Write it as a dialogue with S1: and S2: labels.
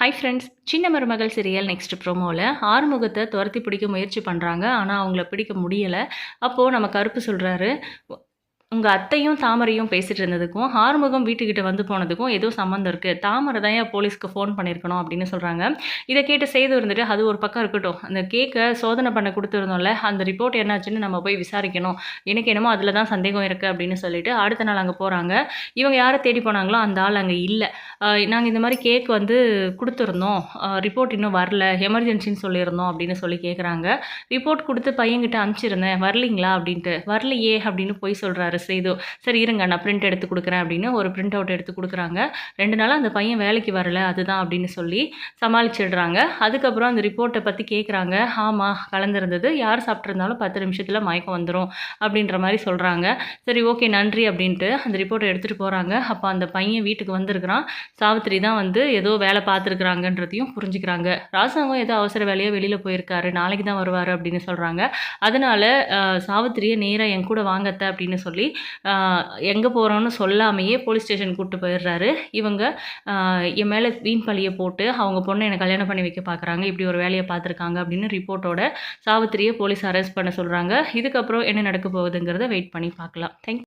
S1: Hi friends சின்ன மருமகள் serial next ப்ரோமோவில் ஆறுமுகத்தை துரத்தி பிடிக்க முயற்சி பண்ணுறாங்க ஆனால் அவங்கள பிடிக்க முடியலை. அப்போது நம்ம கருப்பு சொல்கிறாரு உங்கள் அத்தையும் தாமரையும் பேசிகிட்டு இருந்ததுக்கும் ஆறுமுகம் வீட்டுக்கிட்ட வந்து போனதுக்கும் ஏதோ சம்மந்தம் இருக்குது தாமரை தான் ஏன் போலீஸ்க்கு ஃபோன் பண்ணியிருக்கணும் அப்படின்னு சொல்கிறாங்க இதை கேட்டு செய்து இருந்துட்டு அது ஒரு பக்கம் இருக்கட்டும். அந்த கேக்கை சோதனை பண்ண கொடுத்துருந்தோம்ல அந்த ரிப்போர்ட் என்னாச்சுன்னு நம்ம போய் விசாரிக்கணும். எனக்கு என்னமோ அதில் தான் சந்தேகம் இருக்குது அப்படின்னு சொல்லிட்டு அடுத்த நாள் அங்கே போகிறாங்க இவங்க யாரை தேடி போனாங்களோ அந்த ஆள் அங்கே இல்லை. நாங்கள் இந்த மாதிரி கேக் வந்து கொடுத்துருந்தோம். ரிப்போர்ட் இன்னும் வரல. எமர்ஜென்சின்னு சொல்லியிருந்தோம் அப்படின்னு சொல்லி கேட்குறாங்க ரிப்போர்ட் கொடுத்து பையன்கிட்ட அனுப்பிச்சிருந்தேன். வரலீங்களா அப்படின்ட்டு. வரலையே அப்படின்னு போய் சொல்கிறாரு செய்து சரி இருங்க நான் பிரிண்ட் எடுத்து கொடுக்குறேன் அப்படின்னு ஒரு பிரிண்ட் அவுட் எடுத்து கொடுக்குறாங்க. ரெண்டு நாளாக அந்த பையன் வேலைக்கு வரல அதுதான் அப்படின்னு சொல்லி சமாளிச்சிடுறாங்க. அதுக்கப்புறம் அந்த ரிப்போர்ட்டை பற்றி கேட்குறாங்க ஆமாம் கலந்துருந்தது. யார் சாப்பிட்ருந்தாலும் பத்து நிமிஷத்தில் மயக்கம் வந்துடும் அப்படின்ற மாதிரி சொல்கிறாங்க சரி ஓகே நன்றி அப்படின்ட்டு அந்த ரிப்போர்ட்டை எடுத்துகிட்டு போகிறாங்க அப்போ அந்த பையன் வீட்டுக்கு வந்திருக்கிறான். சாவித்திரி தான் வந்து ஏதோ வேலை பார்த்துருக்குறாங்கன்றதையும் புரிஞ்சுக்கிறாங்க. ராசாங்கம் ஏதோ அவசர வேலையாக வெளியில் போயிருக்காரு. நாளைக்கு தான் வருவார் அப்படின்னு சொல்கிறாங்க அதனால் சாவித்திரியை நேராக என் கூட வாங்கத்த அப்படின்னு சொல்லி எங்கே போகிறோன்னு சொல்லாமையே போலீஸ் ஸ்டேஷன் கூப்பிட்டு போயிடுறாரு. இவங்க என் மேலே வீண் பழியை போட்டு அவங்க பொண்ணை என்னை கல்யாணம் பண்ணி வைக்க பார்க்குறாங்க இப்படி ஒரு வேலையை பார்த்துருக்காங்க அப்படின்னு ரிப்போர்ட்டோட சாவித்திரியை போலீஸ் அரெஸ்ட் பண்ண சொல்கிறாங்க இதுக்கப்புறம் என்ன நடக்க போகுதுங்கிறத வெயிட் பண்ணி பார்க்கலாம். தேங்க்